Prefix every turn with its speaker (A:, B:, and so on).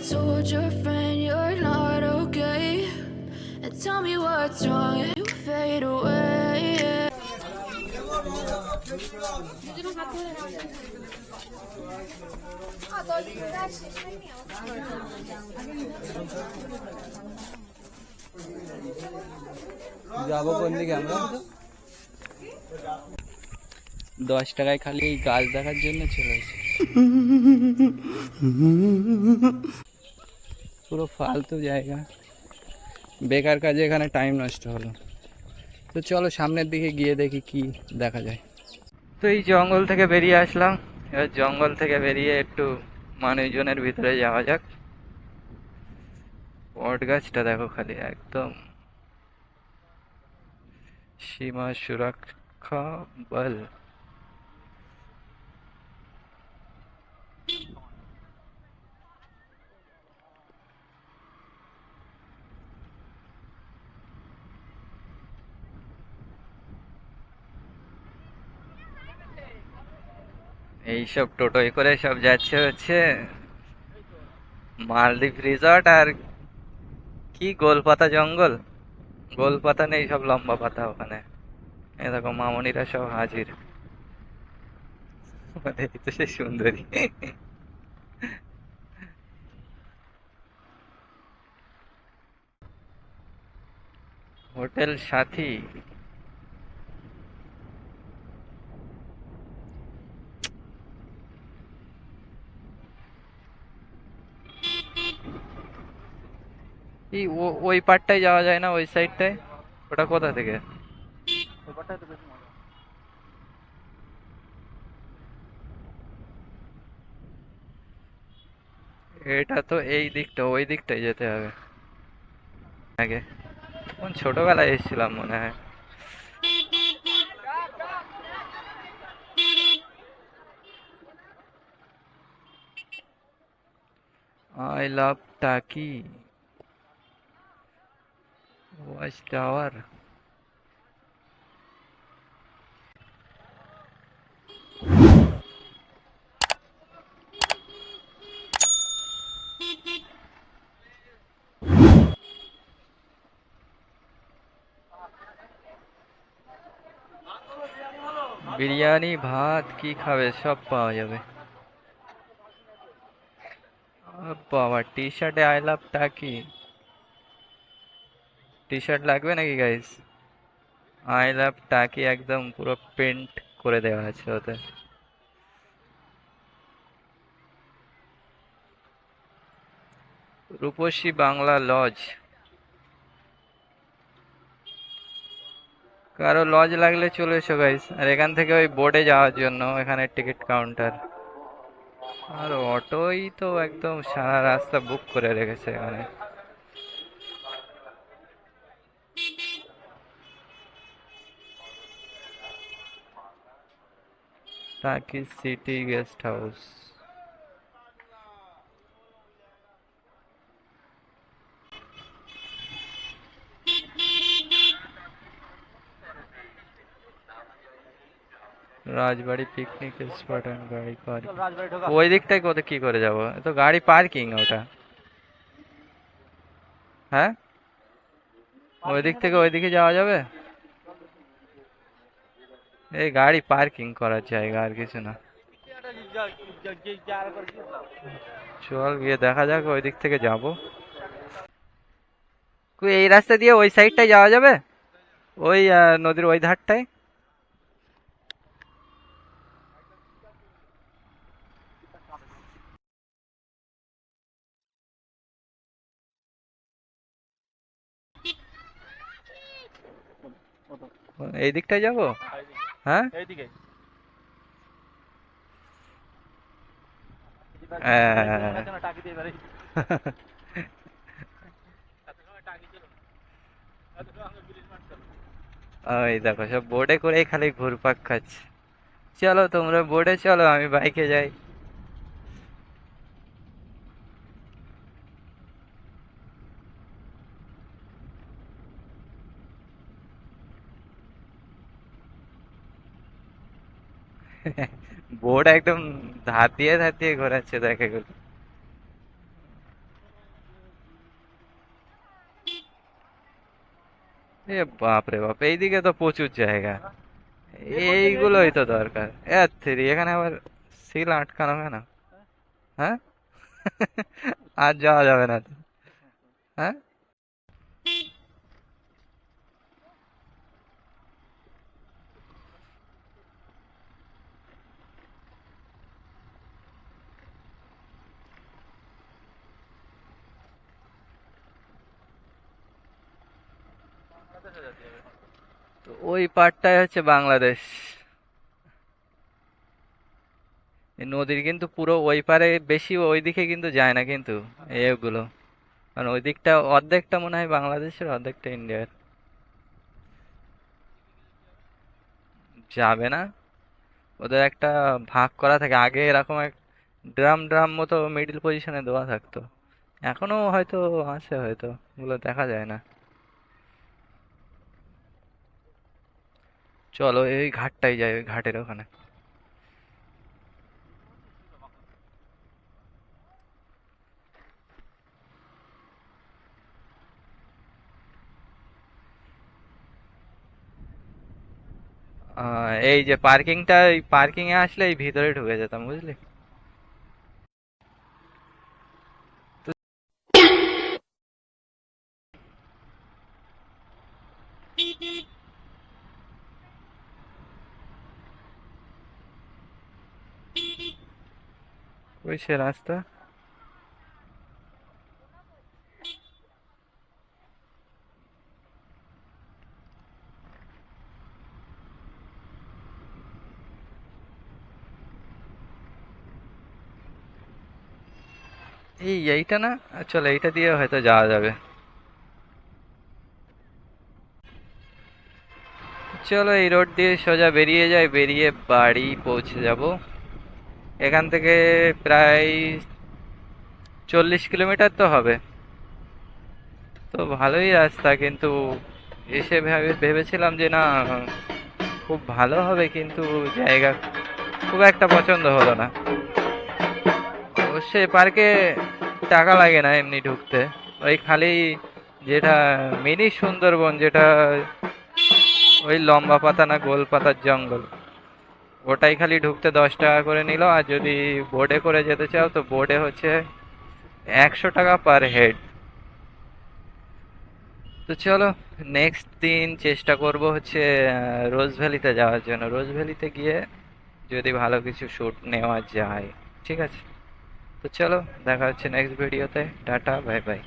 A: told your friend you're not okay. And tell me what's wrong and you fade away.
B: যাবো কোন দিকে আমরা দশ টাকায় খালি এই গাছ দেখার জন্য চলে এসেছি পুরো ফালতু জায়গা। বেকার কাজে এখানে টাইম নষ্ট হলো। তো চলো সামনের দিকে গিয়ে দেখি কি দেখা যায়। তো এই জঙ্গল থেকে বেরিয়ে আসলাম। এবার জঙ্গল থেকে বেরিয়ে একটু মানুষজনের ভিতরে যাওয়া যাক। বট গাছটা দেখো খালি একদম। সীমা সুরক্ষা বল। এইসব টোটোয় করে সব যাচ্ছে হচ্ছে মালদ্বীপ রিসর্ট আর কি গোলপাতা জঙ্গল? গোলপাতা নেই, সব লম্বা পাতা ওখানে। দেখো মামনিরা সব হাজির। মানে তো সে সুন্দরী। হোটেল সাথী। এই ও- ওই পারটায় যাওয়া যায় না ওই সাইডটায় ওটা কোথা থেকে এটা তো এই দিকটা ওই দিকটায় যেতে হবে আগে কোন ছোটবেলায় এসেছিলাম মনে হয় I love Taki watch tower biryani ভাত কি খাবে সব পাওয়া যাবে আ বাবা টি শার্টে আই লাভ টাকি টি শার্ট লাগবে নাকি গাইস আই লাভ টাকি একদম পুরো পেন্ট করে দেওয়া আছে ওতে। রূপসী বাংলা লজ কারও লজ লাগলে চলে এসো গাইস আর এখান থেকে ওই বোর্ডে যাওয়ার জন্য এখানে টিকিট কাউন্টার আর অটোই তো একদম সারা রাস্তা বুক করে রেখেছে এখানে। টাকি সিটি গেস্ট হাউস রাজবাড়ি পিকনিক স্পট এন্ড গাড়ি পার্ক ওই দিকটায় কোথায় কি করে যাব তো গাড়ি পার্কিং ওটা হ্যাঁ ওই দিক থেকে ওই দিকে যাওয়া যাবে এই গাড়ি পার্কিং করার জায়গা আর কিছু না। চল গিয়ে দেখা যাক, ওই দিক থেকে যাব। এই রাস্তা দিয়ে ওই সাইডটায় যাওয়া যাবে? ওই নদীর ওই ধারটায়? এই দিকটায় যাব? হ্যাঁ?
C: এইদিকে।
B: ওই দেখো সব বোর্ডে করেই খালি ঘুরপাক খাচ্ছে। চলো তোমরা বোর্ডে চলো আমি বাইকে যাই। বোর্ড একদম ধাতিয়ে ধাতিয়ে ঘোরাচ্ছে দেখে গুলো এ বাপ রে বাপ এইদিকে তো প্রচুর জায়গা এইগুলোই তো দরকার থ্রি এখানে আবার সিল আটকানো কেন হ্যাঁ আর যাওয়া যাবে না হ্যাঁ তো ওই পারটাই হচ্ছে বাংলাদেশ। নদীর কিন্তু পুরো ওই পারে বেশি ওই দিকে কিন্তু যায় না কিন্তু এগুলো। কারণ ওই দিকটা অর্ধেকটা মনে হয় বাংলাদেশের, অর্ধেকটা ইন্ডিয়ার। যাবে না। ওদের একটা ভাগ করা থাকে। আগে এরকম এক ড্রাম ড্রাম মতো মিডিল পজিশনে দেওয়া থাকতো। এখনও হয়তো আছে হয়তো, ওগুলো দেখা যায় না। চলো, এই ঘাটটাই যাই, ওই ঘাটের ওখানে। এই যে পার্কিংটা এই পার্কিং এ আসলে এই ভিতরে ঢুকে যেতাম, বুঝলি? ওই সে রাস্তা। এই এইটা না? চলো এইটা দিয়ে হয়তো যাওয়া যাবে। চলো এই রোড দিয়ে সোজা বেরিয়ে যাই, বেরিয়ে বাড়ি পৌঁছে যাব। এখান থেকে প্রায় চল্লিশ কিলোমিটার তো হবে। তো ভালোই রাস্তা, কিন্তু এসে ভেবে, ভেবেছিলাম যে না, খুব ভালো হবে, কিন্তু জায়গা খুব একটা পছন্দ হলো না। অবশ্যই পার্কে টাকা লাগে না এমনি ঢুকতে। ওই খালি যেটা মিনি সুন্দরবন, যেটা ওই লম্বা পাতা না গোল পাতার জঙ্গল। ওটাই খালি ঢুকতে দশ টাকা করে নিল, আর যদি বোর্ডে করে যেতে চাও তো বোর্ডে হচ্ছে একশো টাকা পার হেড তো চলো নেক্সট দিন চেষ্টা করব হচ্ছে রোজ ভ্যালিতে যাওয়ার জন্য। রোজ ভ্যালিতে গিয়ে যদি ভালো কিছু শ্যুট নেওয়া যায়, ঠিক আছে? তো চলো, দেখা হচ্ছে নেক্সট ভিডিওতে টাটা বাই বাই